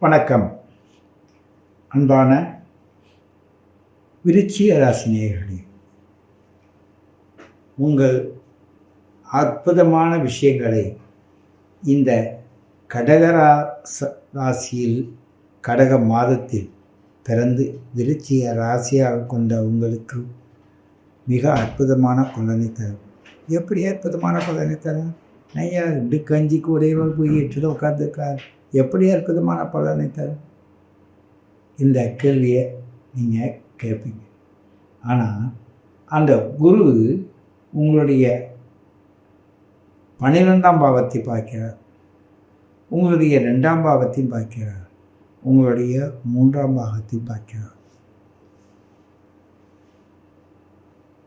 வணக்கம். அன்பான விருச்சிய ராசினியர்களே உங்கள் அற்புதமான விஷயங்களை இந்த கடகராச ராசியில் கடக மாதத்தில் பிறந்து விருச்சிய ராசியாக கொண்ட உங்களுக்கு மிக அற்புதமான குழந்தை தரும். எப்படி அற்புதமான குழந்தை தரும்? ஐயா ரெண்டு கஞ்சி கூடையவள் போய் எட்டில் உட்காந்துருக்கார் எப்படி அற்புதமான பலனை தரும்? இந்த கேள்வியை நீங்கள் கேட்பீங்க ஆனால் அந்த குரு உங்களுடைய பன்னிரெண்டாம் பாவத்தை பார்க்கிறார். உங்களுடைய ரெண்டாம் பாவத்தையும் பார்க்கிறார். உங்களுடைய மூன்றாம் பாகத்தையும் பார்க்கிறார்.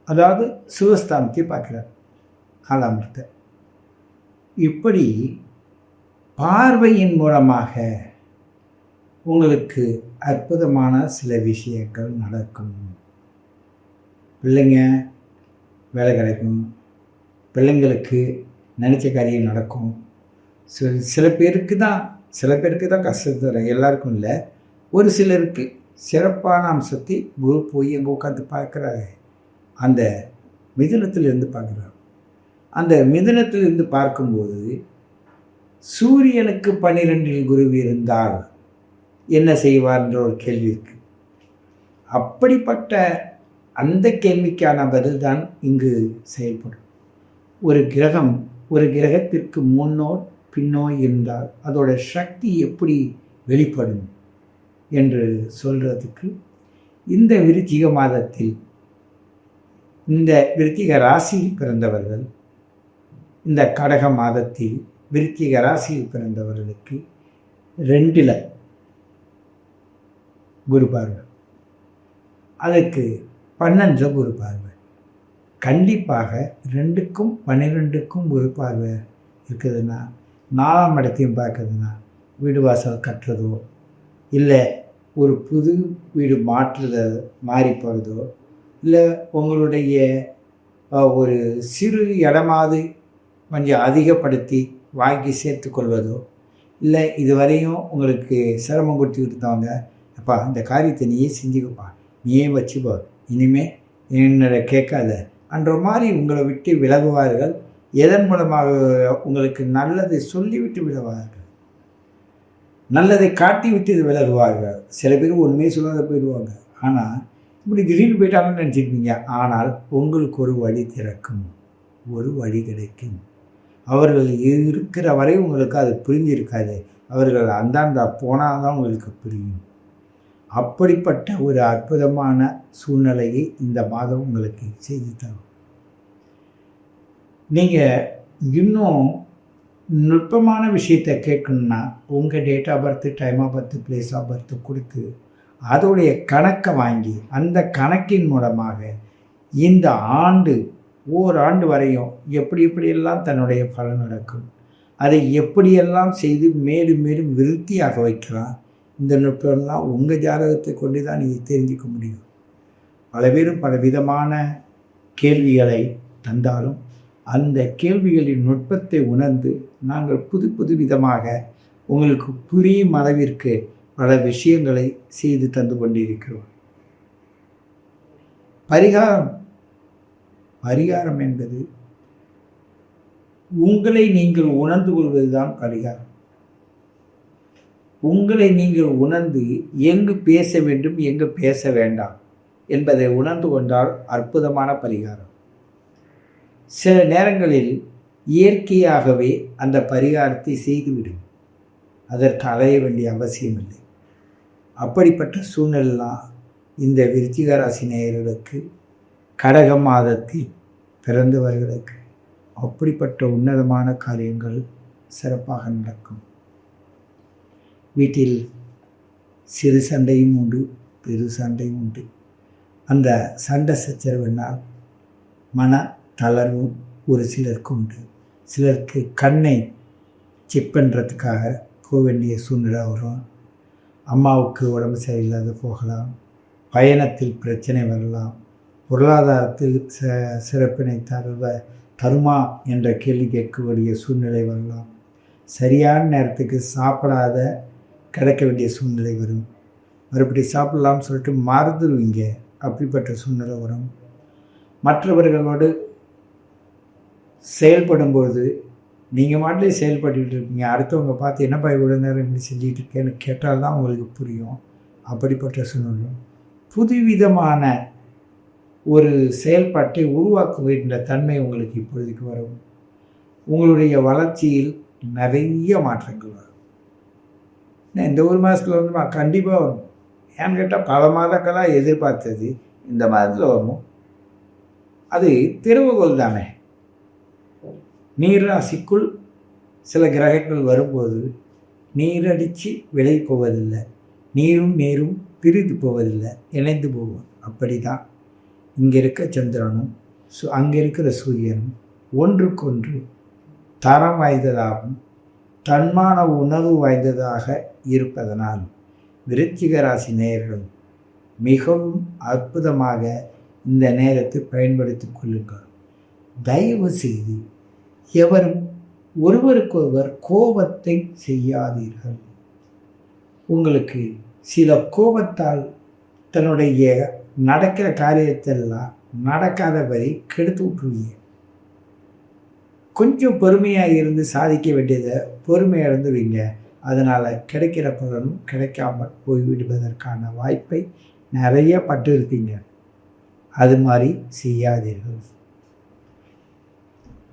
அதாவது சிவஸ்தானத்தை பார்க்கிறார். காலாமிரத்தை இப்படி பார்வையின் மூலமாக உங்களுக்கு அற்புதமான சில விஷயங்கள் நடக்கும். பிள்ளைங்க வேலை கிடைக்கும். பிள்ளைங்களுக்கு நினச்ச காரியம் நடக்கும். சில சில பேருக்கு தான் சில பேருக்கு தான் கஷ்டம் தரும். எல்லாருக்கும் இல்லை. ஒரு சிலருக்கு சிறப்பான அம்சத்தை குரு போய் எங்கே உட்காந்து பார்க்குறாரு. அந்த மிதுனத்திலிருந்து பார்க்குறாரு. அந்த மிதுனத்திலிருந்து பார்க்கும்போது சூரியனுக்கு பன்னிரெண்டில் குரு இருந்தால் என்ன செய்வார்ன்ற ஒரு கேள்வி இருக்கு. அப்படிப்பட்ட அந்த கேள்விக்கான பதில் தான் இங்கு செயல்படும். ஒரு கிரகம் ஒரு கிரகத்திற்கு முன்னோ பின்னோ இருந்தால் அதோட சக்தி எப்படி வெளிப்படும் என்று சொல்கிறதுக்கு இந்த விருச்சிக மாதத்தில் இந்த விருத்திக ராசியில் பிறந்தவர்கள் இந்த கடக மாதத்தில் விருத்திக ராசியில் பிறந்தவர்களுக்கு ரெண்டில் குரு பார்வை. அதுக்கு பன்னெண்டில் குரு பார்வை. கண்டிப்பாக ரெண்டுக்கும் பன்னிரெண்டுக்கும் குரு பார்வை இருக்குதுன்னா நாலாம் இடத்தையும் பார்க்குதுன்னா வீடு வாசல் கட்டுறதோ இல்லை ஒரு புது வீடு மாற்றுத மாறி போகிறதோ இல்லை உங்களுடைய ஒரு சிறு இடமாவது கொஞ்சம் அதிகப்படுத்தி வாங்கி சேர்த்துக்கொள்வதோ இல்லை இதுவரையும் உங்களுக்கு சிரமம் கொடுத்துக்கிட்டு இருந்தவங்க அப்பா இந்த காரியத்தை நீயே செஞ்சுக்கப்பா. நீயே வச்சுப்போ இனிமே என்னோட கேட்காத. அன்ற மாதிரி உங்களை விட்டு விலகுவார்கள். எதன் மூலமாக உங்களுக்கு நல்லதை சொல்லிவிட்டு விலகுவார்கள்? நல்லதை காட்டி விட்டு விலகுவார்கள். சில பேர் உண்மையை சொல்லாத போயிடுவாங்க. ஆனால் இப்படி திடீர்னு போயிட்டாங்கன்னு நினச்சிருப்பீங்க. ஆனால் உங்களுக்கு ஒரு வழி திறக்கும். ஒரு வழி கிடைக்கும். அவர்கள் இருக்கிற வரை உங்களுக்கு அது புரிஞ்சிருக்காது அவர்கள் அந்தாண்டா போனால் தான் உங்களுக்கு புரியும். அப்படிப்பட்ட ஒரு அற்புதமான சூழ்நிலையை இந்த மாதம் உங்களுக்கு செய்து தரும். நீங்கள் இன்னும் நுட்பமான விஷயத்தை கேட்கணுன்னா உங்கள் date of birth time of birth place of birth கொடுத்து அதோடைய கணக்கை வாங்கி அந்த கணக்கின் மூலமாக இந்த ஆண்டு ஓராண்டு வரையும் எப்படி எப்படியெல்லாம் தன்னுடைய பலன் நடக்கும் அதை எப்படியெல்லாம் செய்து மேலும் மேலும் விருத்தியாக வைக்கலாம் இந்த நுட்பம்லாம் உங்கள் ஜாதகத்தை கொண்டு தான் நீங்கள் தெரிஞ்சுக்க முடியும். பல பேரும் பல விதமான கேள்விகளை தந்தாலும் அந்த கேள்விகளின் நுட்பத்தை உணர்ந்து நாங்கள் புது புது விதமாக உங்களுக்கு புரியும் அளவிற்கு பல விஷயங்களை செய்து தந்து கொண்டிருக்கிறோம். பரிகாரம் பரிகாரம் என்பது உங்களை நீங்கள் உணர்ந்து கொள்வதுதான் பரிகாரம். உங்களை நீங்கள் உணர்ந்து எங்கு பேச வேண்டும் எங்கு பேச வேண்டாம் என்பதை உணர்ந்து கொண்டால் அற்புதமான பரிகாரம். சில நேரங்களில் இயற்கையாகவே அந்த பரிகாரத்தை செய்துவிடும். அதற்கு அலைய வேண்டிய அவசியமில்லை. அப்படிப்பட்ட சூழ்நிலாம் இந்த விருச்சிக ராசி நேயர்களுக்கு கடக மாதத்தில் பிறந்தவர்களுக்கு அப்படிப்பட்ட உன்னதமான காரியங்கள் சிறப்பாக நடக்கும். வீட்டில் சிறு சண்டையும் உண்டு பெரு சண்டையும் உண்டு. அந்த சண்டை சச்சரவினால் மன தளர்வும் ஒரு சிலருக்கு உண்டு. சிலருக்கு கண்ணை செக் பண்ணுறதுக்காக போக வேண்டிய சூழ்நிலை வரும். அம்மாவுக்கு உடம்பு சரியில்லாத போகலாம். பயணத்தில் பிரச்சனை வரலாம். பொருளாதாரத்தில் ச சிறப்பினை தருவ தருமா என்ற கேள்வி கேட்கக்கூடிய சூழ்நிலை வரலாம். சரியான நேரத்துக்கு சாப்பிடாத கிடைக்க வேண்டிய சூழ்நிலை வரும். மறுபடி சாப்பிடலாம்னு சொல்லிட்டு மறந்துடுவீங்க அப்படிப்பட்ட சூழ்நிலை வரும். மற்றவர்களோடு செயல்படும்போது நீங்கள் மாட்டிலே செயல்பட்டுக்கிட்டு இருப்பீங்க. அடுத்தவங்க பார்த்து என்னப்பா இவ்வளோ நேரம் இப்படி செஞ்சுட்டு இருக்கேன்னு கேட்டால் தான் உங்களுக்கு புரியும். அப்படிப்பட்ட சூழ்நிலை புதுவிதமான ஒரு செயல்பாட்டை உருவாக்குகின்ற தன்மை உங்களுக்கு இப்பொழுதுக்கு வரும். உங்களுடைய வளர்ச்சியில் நிறைய மாற்றங்கள் வரும். நான் இந்த ஒரு மாதத்தில் வந்து கண்டிப்பாக வரும். ஏன்னு கேட்டால் பல மாதங்களாக எதிர்பார்த்தது இந்த மாதத்தில் வரும். அது திறவுகோல் தானே. நீராசிக்குள் சில கிரகங்கள் வரும்போது நீரடித்து விலை போவதில்லை. நீரும் நீரும் பிரிந்து போவதில்லை. இணைந்து போவோம். அப்படி தான் இங்கே இருக்க சந்திரனும் சு அங்கே இருக்கிற சூரியனும் ஒன்றுக்கொன்று தரம் வாய்ந்ததாகவும் தன்மான உணர்வு வாய்ந்ததாக இருப்பதனால் விருச்சிக ராசி நேயர்கள் மிகவும் அற்புதமாக இந்த நேரத்தை பயன்படுத்தி கொள்ளுங்கள். தயவு செய்து எவரும் ஒருவருக்கொருவர் கோபத்தை செய்யாதீர்கள். உங்களுக்கு சில கோபத்தால் தன்னுடைய நடக்கிற காரியத்தெல்லாம் நடக்காதபடி கெடுத்து விட்டுருவீங்க. கொஞ்சம் பொறுமையாக இருந்து சாதிக்க வேண்டியதை பொறுமையாக இருந்துவீங்க அதனால் கிடைக்கிற பலனும் கிடைக்காமல் போய்விடுவதற்கான வாய்ப்பை நிறைய பட்டிருப்பீங்க. அது மாதிரி செய்யாதீர்கள்.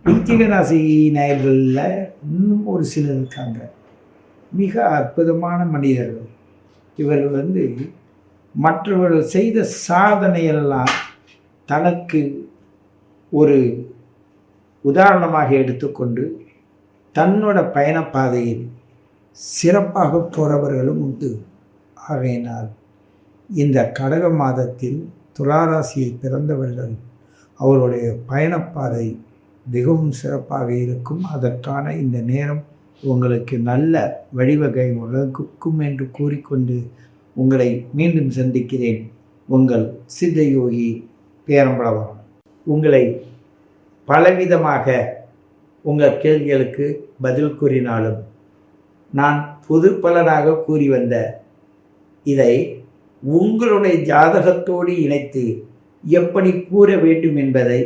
விஞ்சிக ராசி நேயர்களில் இன்னும் ஒரு சிலர் இருக்காங்க. மிக அற்புதமான மனிதர்கள். இவர்கள் வந்து மற்றவர்கள் செய்த சாதனையெல்லாம் தனக்கு ஒரு உதாரணமாக எடுத்துக்கொண்டு தன்னோட பயணப்பாதையில் சிறப்பாக போகிறவர்களும் உண்டு. ஆகையினால் இந்த கடக மாதத்தில் துளாராசியில் பிறந்தவர்கள் அவருடைய பயணப்பாதை மிகவும் சிறப்பாக இருக்கும். அதற்கான இந்த நேரம் உங்களுக்கு நல்ல வழிவகை வழங்குக்கும் என்று கூறிக்கொண்டு உங்களை மீண்டும் சந்திக்கிறேன். உங்கள் சித்தயோகி பேரம்பளவன் உங்களை பலவிதமாக உங்கள் கேள்விகளுக்கு பதில் கூறினாலும் நான் புது பலனாக கூறி வந்த இதை உங்களுடைய ஜாதகத்தோடு இணைத்து எப்படி கூற வேண்டும் என்பதை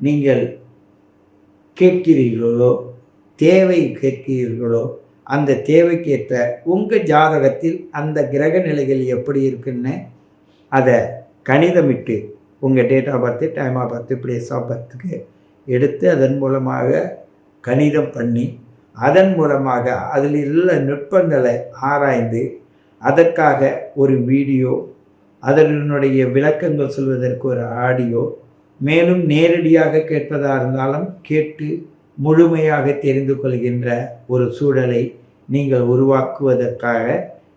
நீங்கள் கேட்கிறீர்களோ தேவை கேட்கிறீர்களோ அந்த தேவைக்கேற்ற உங்கள் ஜாதகத்தில் அந்த கிரக நிலைகள் எப்படி இருக்குன்னு அதை கணிதமிட்டு உங்கள் date of birth time of birth place of பர்த்துக்கு எடுத்து அதன் மூலமாக கணிதம் பண்ணி அதன் மூலமாக அதில் உள்ள நுட்பங்களை ஆராய்ந்து அதற்காக ஒரு வீடியோ அதனுடைய விளக்கங்கள் சொல்வதற்கு ஒரு ஆடியோ மேலும் நேரடியாக கேட்பதாக இருந்தாலும் கேட்டு முழுமையாக தெரிந்து கொள்கின்ற ஒரு சூழலை நீங்கள் உருவாக்குவதற்காக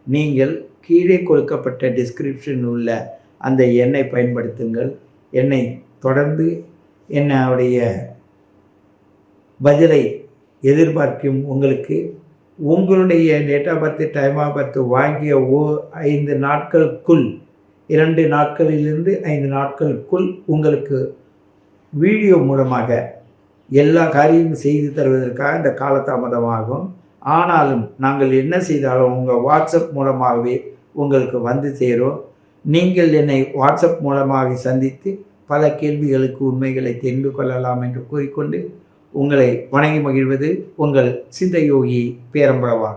நீங்கள் கீழே கொடுக்கப்பட்ட டிஸ்கிரிப்ஷன் உள்ள அந்த எண்ணை பயன்படுத்துங்கள். என்னை தொடர்ந்து என்னுடைய பதிலை எதிர்பார்க்கும் உங்களுக்கு உங்களுடைய date of birth time of birth வாங்கிய ஓ ஐந்து நாட்களுக்குள் இரண்டு நாட்களிலிருந்து ஐந்து நாட்களுக்குள் உங்களுக்கு வீடியோ மூலமாக எல்லா காரியமும் செய்து தருவதற்காக இந்த காலதாமதமாகும் ஆனாலும் நாங்கள் என்ன செய்தாலும் உங்கள் வாட்ஸ்அப் மூலமாகவே உங்களுக்கு வந்து சேரும். நீங்கள் என்னை வாட்ஸ்அப் மூலமாக சந்தித்து பல கேள்விகளுக்கு உண்மைகளை தெரிந்து கொள்ளலாம் என்று கூறிக்கொண்டு உங்களை வணங்கி மகிழ்வது உங்கள் சிந்தயோகி பேரம்பளவா